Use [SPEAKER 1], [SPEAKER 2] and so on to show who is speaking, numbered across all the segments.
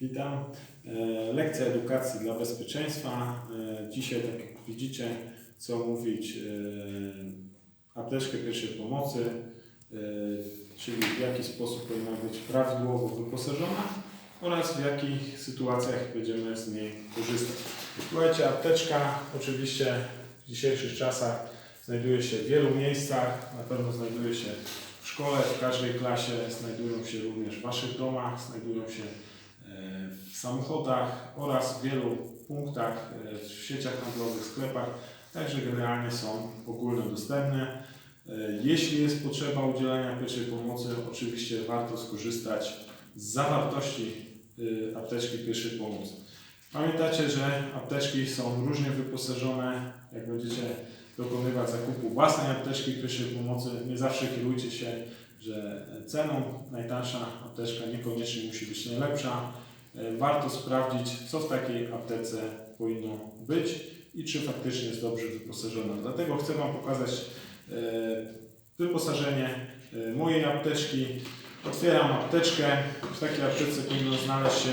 [SPEAKER 1] Witam. E, Lekcja edukacji dla bezpieczeństwa. E, Dzisiaj, tak jak widzicie, co mówić, e, apteczkę pierwszej pomocy, czyli w jaki sposób powinna być prawidłowo wyposażona oraz w jakich sytuacjach będziemy z niej korzystać. Słuchajcie, apteczka oczywiście w dzisiejszych czasach znajduje się w wielu miejscach, na pewno znajduje się w szkole, w każdej klasie, znajdują się również w Waszych domach, znajdują się w samochodach oraz w wielu punktach, e, w sieciach handlowych, sklepach, także generalnie są ogólnodostępne. E, Jeśli jest potrzeba udzielenia pierwszej pomocy, oczywiście warto skorzystać z zawartości e, apteczki pierwszej pomocy. Pamiętacie, że apteczki są różnie wyposażone. Jak będziecie dokonywać zakupu własnej apteczki pierwszej pomocy, nie zawsze kierujcie się, że ceną najtańsza apteczka niekoniecznie musi być najlepsza. E, Warto sprawdzić, co w takiej aptece powinno być i czy faktycznie jest dobrze wyposażona. Dlatego chcę Wam pokazać e, wyposażenie e, mojej apteczki. Otwieram apteczkę. W takiej aptece powinno znaleźć się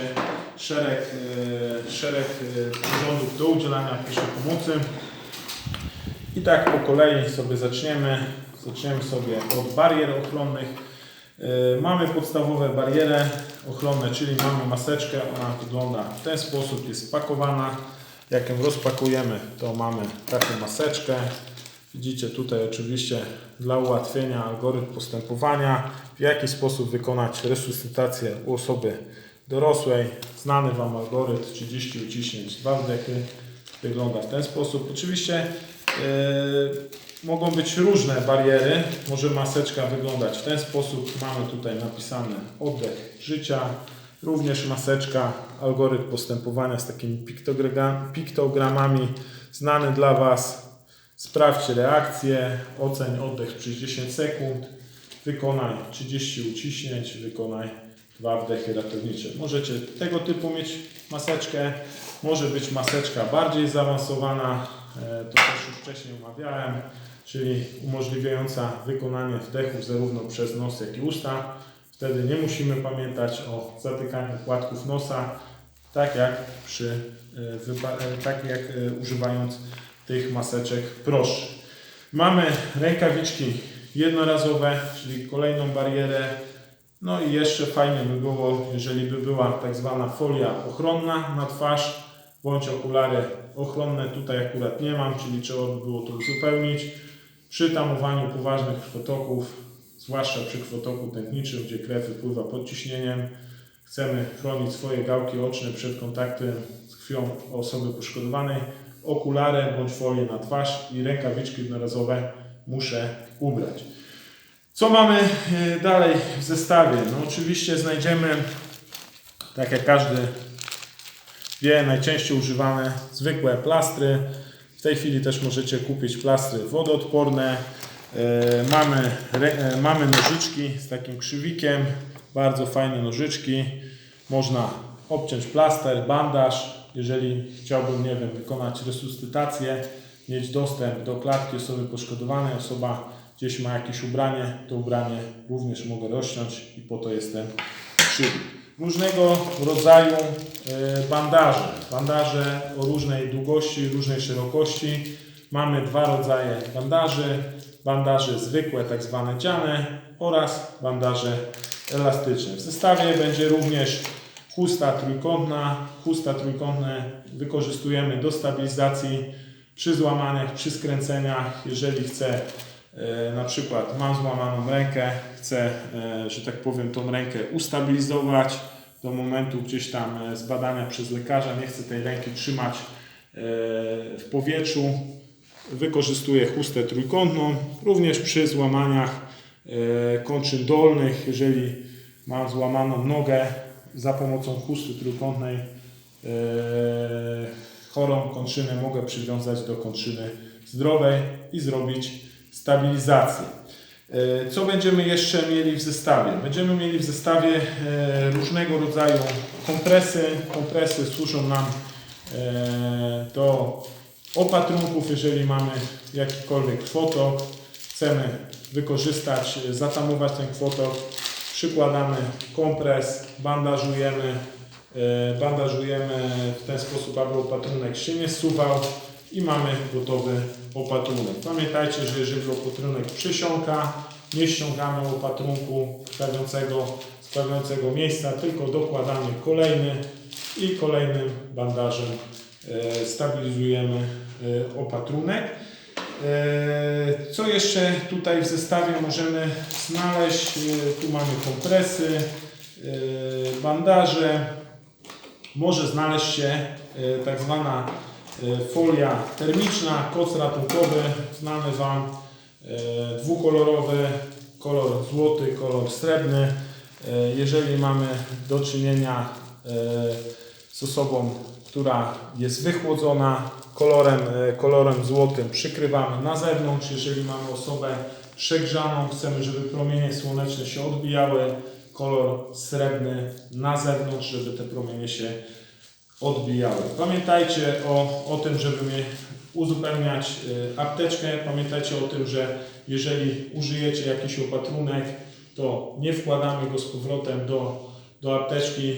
[SPEAKER 1] szereg, szereg przyrządów do udzielania pierwszej pomocy. I tak po kolei sobie zaczniemy. Zaczniemy sobie od barier ochronnych. Yy, Mamy podstawowe bariery ochronne, czyli mamy maseczkę. Ona wygląda w ten sposób, jest spakowana. Jak ją rozpakujemy, to mamy taką maseczkę. Widzicie tutaj oczywiście dla ułatwienia algorytm postępowania, w jaki sposób wykonać resuscytację u osoby dorosłej. Znany Wam algorytm 30 uciśnięć, dwa wdechy. Wygląda w ten sposób. Oczywiście Yy, mogą być różne bariery. Może maseczka wyglądać w ten sposób. Mamy tutaj napisane oddech życia. Również maseczka, algorytm postępowania z takimi piktogra- piktogramami znany dla Was. Sprawdźcie reakcję, oceń oddech przez 10 sekund, wykonaj 30 uciśnięć, wykonaj dwa wdechy ratownicze. Możecie tego typu mieć maseczkę, może być maseczka bardziej zaawansowana, e, to też już wcześniej omawiałem, czyli umożliwiająca wykonanie wdechów zarówno przez nos, jak i usta. Wtedy nie musimy pamiętać o zatykaniu płatków nosa, tak jak przy e, e, tak jak e, używając tych maseczek proszczych. Mamy rękawiczki jednorazowe, czyli kolejną barierę. No i jeszcze fajnie by było, jeżeli by była tak zwana folia ochronna na twarz, bądź okulary ochronne. Tutaj akurat nie mam, czyli trzeba by było to uzupełnić. Przy tamowaniu poważnych krwotoków, zwłaszcza przy krwotoku tętniczym, gdzie krew wypływa pod ciśnieniem, chcemy chronić swoje gałki oczne przed kontaktem z krwią osoby poszkodowanej. Okulary bądź folię na twarz i rękawiczki jednorazowe muszę ubrać. Co mamy e, dalej w zestawie? No oczywiście znajdziemy, tak jak każdy wie, najczęściej używane zwykłe plastry. W tej chwili też możecie kupić plastry wodoodporne. E, Mamy, e, mamy nożyczki z takim krzywikiem, bardzo fajne nożyczki. Można obciąć plaster, bandaż. Jeżeli chciałbym, nie wiem, wykonać resuscytację, mieć dostęp do klatki osoby poszkodowanej, osoba gdzieś ma jakieś ubranie, to ubranie również mogę rozciąć i po to jest ten krzywik. Różnego rodzaju e, bandaże. Bandaże o różnej długości, różnej szerokości. Mamy dwa rodzaje bandaży. Bandaże zwykłe, tak zwane dziane oraz bandaże elastyczne. W zestawie będzie również chusta trójkątna. Chusta trójkątne wykorzystujemy do stabilizacji przy złamaniach, przy skręceniach. Jeżeli chcę E, na przykład mam złamaną rękę, chcę, e, że tak powiem, tą rękę ustabilizować do momentu gdzieś tam e, zbadania przez lekarza, nie chcę tej ręki trzymać e, w powietrzu, wykorzystuję chustę trójkątną, również przy złamaniach e, kończyn dolnych, jeżeli mam złamaną nogę za pomocą chusty trójkątnej e, chorą kończynę mogę przywiązać do kończyny zdrowej i zrobić stabilizację. E, Co będziemy jeszcze mieli w zestawie? Będziemy mieli w zestawie e, różnego rodzaju kompresy. Kompresy służą nam e, do opatrunków, jeżeli mamy jakikolwiek krwotok, chcemy wykorzystać, zatamować ten krwotok, przykładamy kompres, bandażujemy Bandażujemy w ten sposób, aby opatrunek się nie suwał i mamy gotowy opatrunek. Pamiętajcie, że jeżeli opatrunek przysiąka, nie ściągamy opatrunku z krwawiącego miejsca, tylko dokładamy kolejny i kolejnym bandażem e, stabilizujemy e, opatrunek. E, Co jeszcze tutaj w zestawie możemy znaleźć? Tu mamy kompresy, bandaże. Może znaleźć się tak zwana folia termiczna, koc ratunkowy, znany Wam, e, dwukolorowy, kolor złoty, kolor srebrny. E, Jeżeli mamy do czynienia e, z osobą, która jest wychłodzona kolorem, e, kolorem złotym, przykrywamy na zewnątrz. Jeżeli mamy osobę przegrzaną, chcemy, żeby promienie słoneczne się odbijały, kolor srebrny na zewnątrz, żeby te promienie się odbijały. Pamiętajcie o, o tym, żeby uzupełniać y, apteczkę. Pamiętajcie o tym, że jeżeli użyjecie jakiś opatrunek, to nie wkładamy go z powrotem do, do apteczki.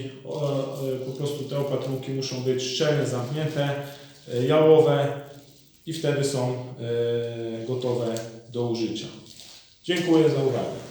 [SPEAKER 1] Po prostu te opatrunki muszą być szczelnie zamknięte, y, jałowe i wtedy są y, gotowe do użycia. Dziękuję za uwagę.